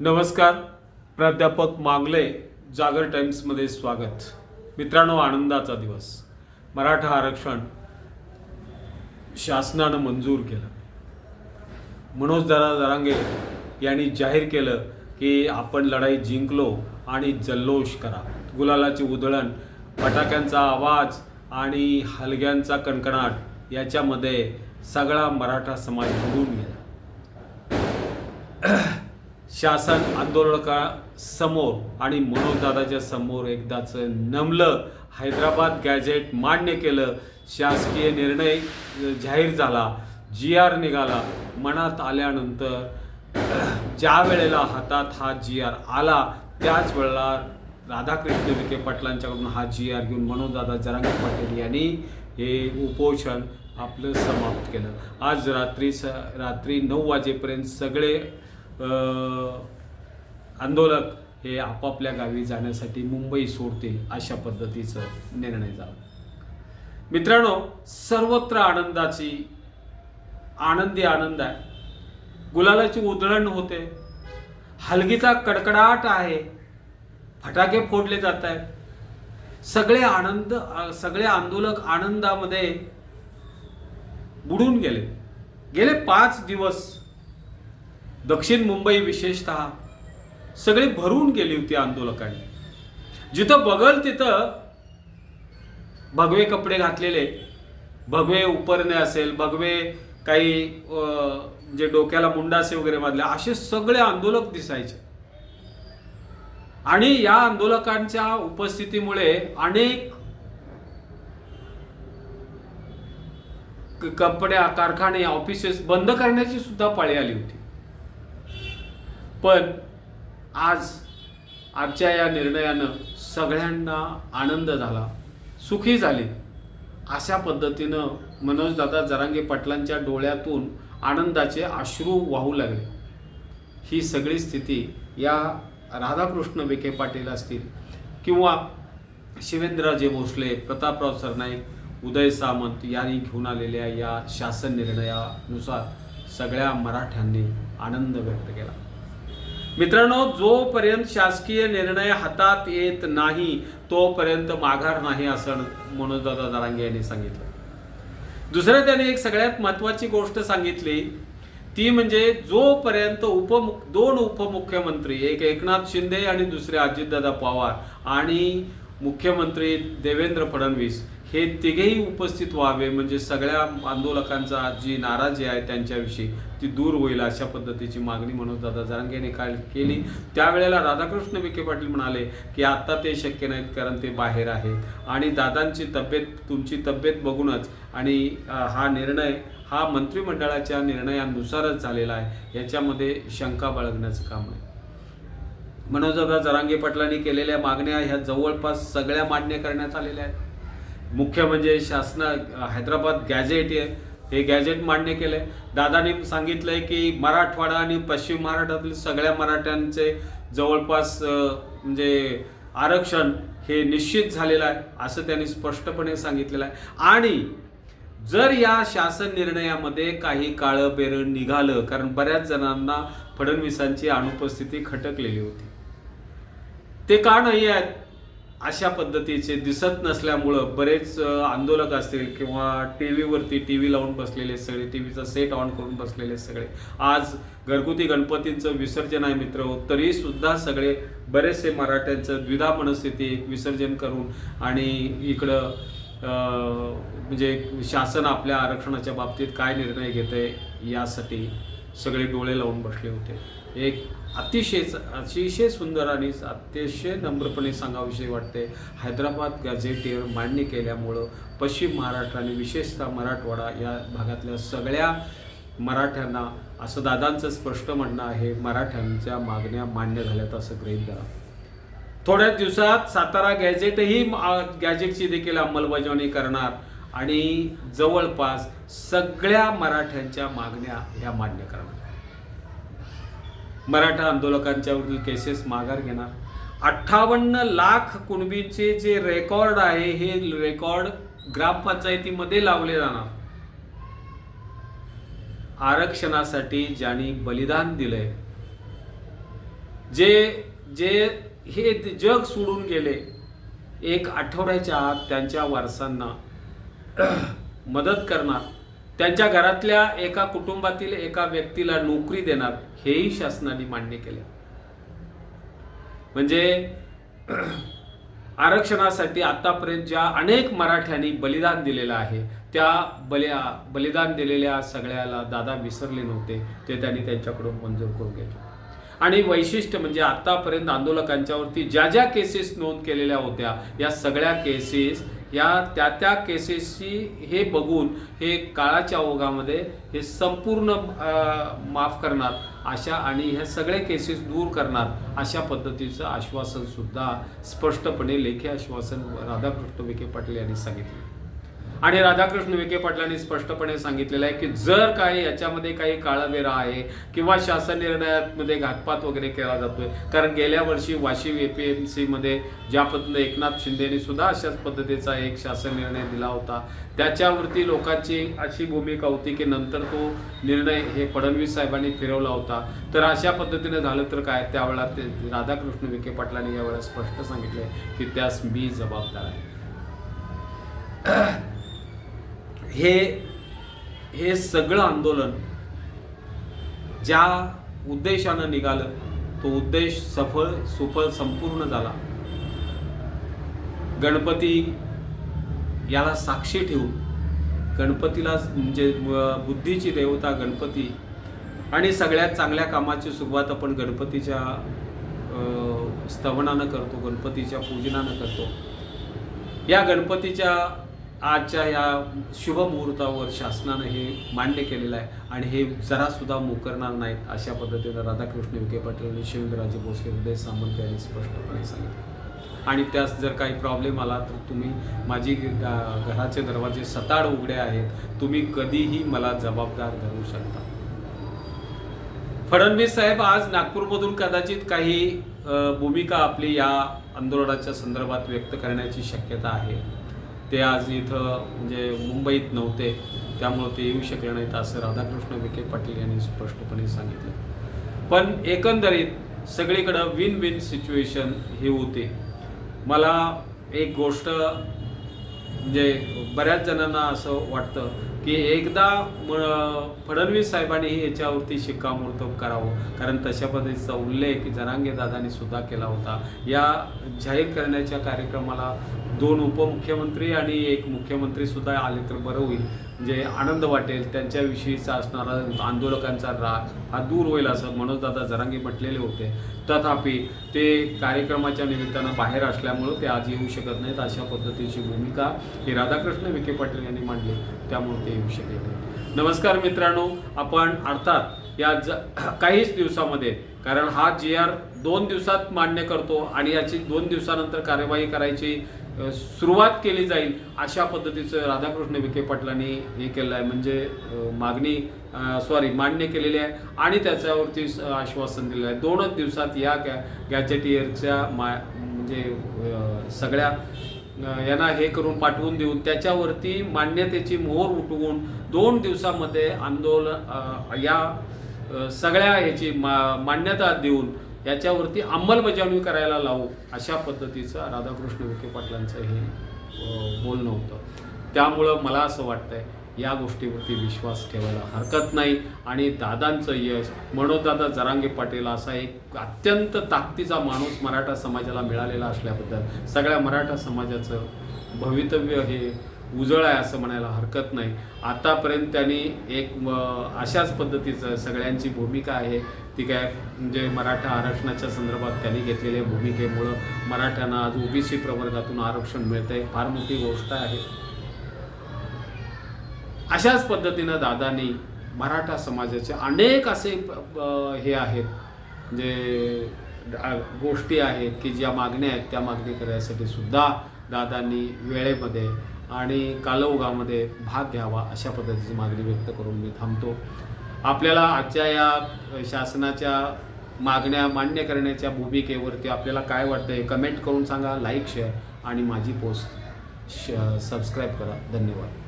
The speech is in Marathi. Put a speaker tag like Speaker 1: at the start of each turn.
Speaker 1: नमस्कार. प्राध्यापक मांगले जागर टाइम्समध्ये स्वागत. मित्रांनो आनंदाचा दिवस. मराठा आरक्षण शासनानं मंजूर केलं. मनोज दादा दरांगे यांनी जाहीर केलं की आपण लढाई जिंकलो आणि जल्लोष करा. गुलालाची उधळण फटाक्यांचा आवाज आणि हलग्यांचा कणकणाट याच्यामध्ये सगळा मराठा समाज बुडून गेला. शासन आंदोलनका समोर आणि मनोजदादाच्या समोर एकदाचं नमलं. हैदराबाद गॅजेट मान्य केलं. शासकीय निर्णय जाहीर झाला. जी आर निघाला. मनात आल्यानंतर ज्या वेळेला हातात हा जी आर आला त्याच वेळेला राधाकृष्ण विखे पाटलांच्याकडून हा जी आर घेऊन मनोजदादा जरांगे पाटील यांनी हे उपोषण आपलं समाप्त केलं. आज रात्री स रात्री नऊ वाजेपर्यंत सगळे आंदोलक हे आपापल्या गावी जाण्यासाठी मुंबई सोडतील अशा पद्धतीचं निर्णय झाला. मित्रांनो सर्वत्र आनंदाची आनंदी आनंद आहे. गुलालाची उधळण होते. हलगीचा कडकडाट आहे. फटाके फोडले जात आहेत. सगळे आनंद सगळे आंदोलक आनंदामध्ये बुडून गेले. गेले पाच दिवस. दक्षिण मुंबई विशेषतः सगळी भरून गेली होती आंदोलकांनी. जिथं बघल तिथं भगवे कपडे घातलेले. भगवे उपरणे असेल भगवे काही जे डोक्याला मुंडासे वगैरे मारले असे सगळे आंदोलक दिसायचे. आणि या आंदोलकांच्या उपस्थितीमुळे अनेक कंपन्या कारखाने ऑफिसेस बंद करण्याची सुद्धा पाळी आली होती. पण आज आजच्या या निर्णयानं सगळ्यांना आनंद झाला सुखी झाले. अशा पद्धतीनं मनोजदादा जरांगे पाटलांच्या डोळ्यातून आनंदाचे अश्रू वाहू लागले. ही सगळी स्थिती या राधाकृष्ण विखे पाटील असतील किंवा शिवेंद्रराजे भोसले प्रतापराव सरनाईक उदय सामंत यांनी घेऊन आलेल्या या शासन निर्णयानुसार सगळ्या मराठ्यांनी आनंद व्यक्त केला. मित्रांनो जोपर्यंत शासकीय निर्णय हातात येत नाही तोपर्यंत माघार नाही असं मनोजदादा दारांगे यांनी सांगितलं. दुसरं त्याने एक सगळ्यात महत्वाची गोष्ट सांगितली. ती म्हणजे जोपर्यंत उपमुख दोन उपमुख्यमंत्री एक एकनाथ शिंदे आणि दुसरे अजितदादा पवार आणि मुख्यमंत्री देवेंद्र फडणवीस हे तिघेही उपस्थित व्हावे म्हणजे सगळ्या आंदोलकांचा जी नाराजी आहे त्यांच्याविषयी. ती दूर होईल अशा पद्धतीची मागणी मनोजदादा जरांगेने काल केली. त्यावेळेला राधाकृष्ण विखे पाटील म्हणाले की आता ते शक्य नाहीत कारण ते बाहेर आहेत. आणि दादांची तब्येत तुमची तब्येत बघूनच आणि हा निर्णय हा मंत्रिमंडळाच्या निर्णयानुसारच झालेला आहे. याच्यामध्ये शंका बाळगण्याचं काम आहे. मनोजदादा जरांगे पाटलांनी केलेल्या मागण्या ह्या जवळपास सगळ्या मान्य करण्यात आलेल्या आहेत. मुख्य म्हणजे शासना हैदराबाद गॅझेट हे गॅजेट मान्य केलं मान्य केलंय. सांगितलं सांगितलंय की मराठवाडा आणि पश्चिम महाराष्ट्रातील सगळ्या मराठ्यांचे जवळपास म्हणजे आरक्षण हे निश्चित झालेलं आहे असं त्यांनी स्पष्टपणे सांगितलेलं आहे. आणि जर या शासन निर्णयामध्ये काही काळं बेरं निघालं कारण बऱ्याच जणांना फडणवीसांची अनुपस्थिती खटकलेली होती. ते का नाही आहेत? अशा पद्धतीचे दिसत नसल्यामुळं बरेच आंदोलक असतील किंवा टी व्हीवरती टी व्ही लावून बसलेले सगळे टी व्हीचा सेट ऑन करून बसलेले सगळे. आज घरगुती गणपतींचं विसर्जन आहे मित्र तरी सुद्धा सगळे बरेचसे मराठ्यांचं द्विधा मनस्थिती एक विसर्जन करून आणि इकडं म्हणजे शासन आपल्या आरक्षणाच्या बाबतीत काय निर्णय घेते यासाठी सगळे डोळे लावून बसले होते. एक अतिशय अतिशय सुंदर आणि अतिशय नम्रपणे सांगाविषयी वाटते. हैदराबाद गॅझेटीवर मान्य केल्यामुळं पश्चिम महाराष्ट्र आणि विशेषतः मराठवाडा या भागातल्या सगळ्या मराठ्यांना असं दादांचं स्पष्ट म्हणणं आहे मराठ्यांच्या मागण्या मान्य झाल्यात असं गृहीत धरा. थोड्याच दिवसात सातारा गॅझेटही गॅजेटची गॅझेटची देखील अंमलबजावणी करणार आणि जवळपास सगळ्या मराठ्यांच्या मागण्या ह्या मान्य करणार. मराठा आंदोलकांच्यावरील केसेस माघार घेणार. अठ्ठावन्न लाख कुणबीचे जे रेकॉर्ड आहे हे रेकॉर्ड ग्रामपंचायतीमध्ये लावले जाणार. आरक्षणासाठी ज्यांनी बलिदान दिलंय जे जे हे जग सोडून गेले एक आठवड्याच्या आत त्यांच्या वारसांना मदत करणार. त्यांच्या घरातल्या एका कुटुंबातील एका व्यक्तीला नोकरी देणार हेही शासनाने मान्य केले. म्हणजे आरक्षणासाठी आतापर्यंत ज्या अनेक मराठ्यांनी बलिदान दिलेलं आहे त्या बल्या बलिदान दिलेल्या सगळ्याला दादा विसरले नव्हते ते त्यांनी त्यांच्याकडून मंजूर करून घेतले. आणि वैशिष्ट्य म्हणजे आतापर्यंत आंदोलकांच्यावरती ज्या ज्या केसेस नोंद केलेल्या होत्या या सगळ्या केसेस या त्या त्या केसेसची हे बघून हे काळाच्या ओघामध्ये हे संपूर्ण माफ करणार अशा आणि ह्या सगळे केसेस दूर करणार अशा पद्धतीचं आश्वासनसुद्धा स्पष्टपणे लेखी आश्वासन राधाकृष्ण विखे पाटील यांनी सांगितले. आणि राधाकृष्ण विखे पाटलांनी स्पष्टपणे सांगितलेलं आहे की जर काही याच्यामध्ये काही काळावेरा आहे किंवा शासन निर्णयामध्ये घातपात वगैरे केला जातोय कारण गेल्या वर्षी वाशिम एपीएमसी मध्ये ज्या पद्धतीने एकनाथ शिंदेनी सुद्धा अशाच पद्धतीचा एक शासन निर्णय दिला होता त्याच्यावरती लोकांची अशी भूमिका होती की नंतर तो निर्णय हे फडणवीस साहेबांनी फिरवला होता. तर अशा पद्धतीने झालं तर काय? त्यावेळेला ते राधाकृष्ण विखे पाटलांनी यावेळेला स्पष्ट सांगितले की त्यास मी जबाबदार आहे. हे हे सगळं आंदोलन ज्या उद्देशानं निघालं तो उद्देश सफळ सुफळ संपूर्ण झाला. गणपती याला साक्षी ठेवून गणपतीला म्हणजे बुद्धीची देवता गणपती आणि सगळ्यात चांगल्या कामाची सुरुवात आपण गणपतीच्या स्तवनानं करतो गणपतीच्या पूजनानं करतो. या गणपतीच्या आजच्या या शुभ मुहूर्तावर शासनानं हे मान्य केलेलं आहे आणि हे जरासुद्धा मुकरणार नाहीत अशा पद्धतीनं राधाकृष्ण विखे पाटील आणि शिवेंद्रराजे भोसले हृदय सामंत यांनी स्पष्टपणे सांगितलं. आणि त्यास जर काही प्रॉब्लेम आला तर तुम्ही माझी घराचे दरवाजे सताड उघडे आहेत. तुम्ही कधीही मला जबाबदार धरू शकता. फडणवीस साहेब आज नागपूरमधून कदाचित काही भूमिका आपली या आंदोलनाच्या संदर्भात व्यक्त करण्याची शक्यता आहे. ते आज इथं म्हणजे मुंबईत नव्हते त्यामुळं ते येऊ शकले नाहीत असं राधाकृष्ण विखे पाटील यांनी स्पष्टपणे सांगितलं. पण एकंदरीत सगळीकडं विन विन सिच्युएशन ही होते. मला एक गोष्ट म्हणजे बऱ्याच जणांना असं वाटतं की एकदा म- फडणवीस साहेबांनी याच्यावरती शिक्कामोर्तब करावं. कारण तशा पद्धतीचा उल्लेख जनांगे दादांनी सुद्धा केला होता. या जाहीर करण्याच्या कार्यक्रमाला दोन उपमुख्यमंत्री आणि एक मुख्यमंत्री सुद्धा आले तर बरं होईल. म्हणजे आनंद वाटेल त्यांच्याविषयीचा असणारा आंदोलकांचा राग हा दूर होईल असं मनोजदादा जरांगी म्हटलेले होते. तथापि ते कार्यक्रमाच्या निमित्तानं बाहेर असल्यामुळं ते आज येऊ शकत नाहीत अशा पद्धतीची भूमिका ही राधाकृष्ण विखे पाटील यांनी मांडली. त्यामुळे ते येऊ शकले नाही नमस्कार मित्रांनो आपण अर्थात या ज काहीच दिवसामध्ये कारण हा जी आर दोन दिवसात मान्य करतो आणि याची दोन दिवसानंतर कार्यवाही करायची सुरुवात केली जाईल अशा पद्धतीचं राधाकृष्ण विखे पाटलांनी हे केलं आहे. म्हणजे मागणी सॉरी मान्य केलेली आहे आणि त्याच्यावरती आश्वासन दिलेलं आहे. दोनच दिवसात या गॅ गॅजेटियरच्या मा म्हणजे सगळ्या यांना हे करून पाठवून देऊन त्याच्यावरती मान्यतेची मोहर उठवून दोन दिवसामध्ये आंदोलन या सगळ्या ह्याची मा मान्यता देऊन याच्यावरती अंमलबजावणी करायला लावू अशा पद्धतीचं राधाकृष्ण विखे पाटलांचं हे बोलणं होतं. त्यामुळं मला असं वाटतंय या गोष्टीवरती विश्वास ठेवायला हरकत नाही. आणि दादांचं यश मनोजदादा जरांगे पाटील असा एक अत्यंत ताकदीचा माणूस मराठा समाजाला मिळालेला असल्याबद्दल सगळ्या मराठा समाजाचं भवितव्य हे उजळ आहे असं म्हणायला हरकत नाही. आतापर्यंत त्यांनी एक अशाच पद्धतीचं सगळ्यांची भूमिका आहे. ती काय म्हणजे मराठा आरक्षणाच्या संदर्भात त्यांनी घेतलेल्या भूमिकेमुळं मराठ्यांना आज ओबीसी प्रवर्गातून आरक्षण मिळतंय. फार मोठी गोष्ट आहे. अशाच पद्धतीनं दादांनी मराठा समाजाचे अनेक असे हे आहेत. जे गोष्टी आहेत की ज्या मागण्या आहेत त्या मागणी करण्यासाठी सुद्धा दादांनी वेळेमध्ये आणि कालौघामध्ये भाग घ्यावा अशा पद्धतीची मागणी व्यक्त करून मी थांबतो. आपल्याला आजच्या या शासनाच्या मागण्या मान्य करण्याच्या भूमिकेवरती आपल्याला काय वाटतं हे कमेंट करून सांगा लाईक शेअर आणि माझी पोस्ट श सबस्क्राईब करा. धन्यवाद.